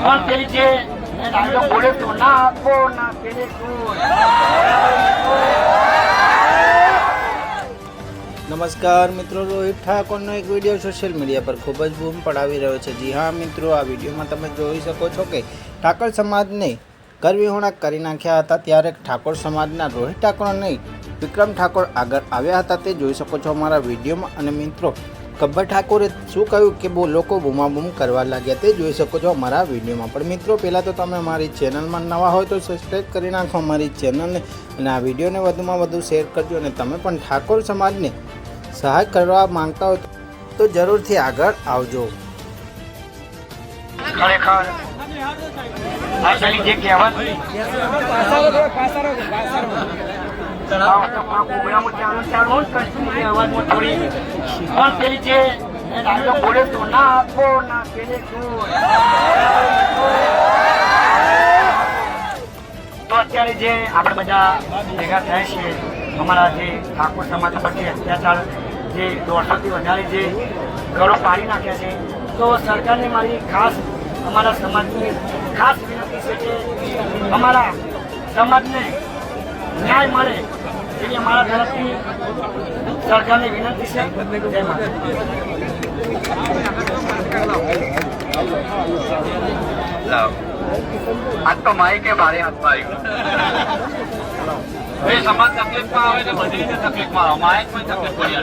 પણ બોલે તો ના આપો, ના નમસ્કાર મિત્રો, રોહિત ઠાકોરનો એક વીડિયો સોશિયલ મીડિયા પર ખૂબ જ બૂમ પડાવી રહ્યો છે. જી હા મિત્રો, આ વિડીયોમાં તમે જોઈ શકો છો કે ઠાકોર સમાજને કરવિહોણા કરી નાખ્યા હતા, ત્યારે ઠાકોર સમાજના રોહિત ઠાકોર નહીં વિક્રમ ઠાકોર આગળ આવ્યા હતા, તે જોઈ શકો છો અમારા વિડીયોમાં. અને મિત્રો ગબ્બર ઠાકોરે શું કહ્યું કે બહુ લોકો બૂમાબૂમ કરવા લાગ્યા તે જોઈ શકો છો અમારા વિડીયોમાં. પણ મિત્રો પહેલાં તો તમે અમારી ચેનલમાં નવા હોય તો સબસ્ક્રાઈબ કરી નાખો અમારી ચેનલને અને આ વિડીયોને વધુમાં વધુ શેર કરજો અને તમે પણ ઠાકોર સમાજને સહાય કરવા માંગતા હો તો જરૂરથી આગળ આવજો. ખરેખર આ જે કહેવત આવો તો આ કોબરામાં ચાલો ચાલો જ કરશું એ અવાજમાં થોડી પણ તે જે ડાયલોગ બોલે તો ના આપો ના અત્યારે જે આપણે બધા ભેગા થયા છીએ, અમારા જે ઠાકોર સમાજ પ્રત્યે અત્યાચાર જે દોઢસોથી વધારે જે ઘરો પાડી નાખ્યા છે, તો સરકારને મારી ખાસ અમારા સમાજની ખાસ વિનંતી છે કે અમારા સમાજને ન્યાય મળે. એવી અમારા તરફથી સરકારને વિનંતી છે. આજ તો માઇક મારી હાથમાં આવ્યું. સમાજ તકલીફમાં આવે તો બધી રીતે તકલીફમાં આવે. માઇક પણ તકલીફ પડી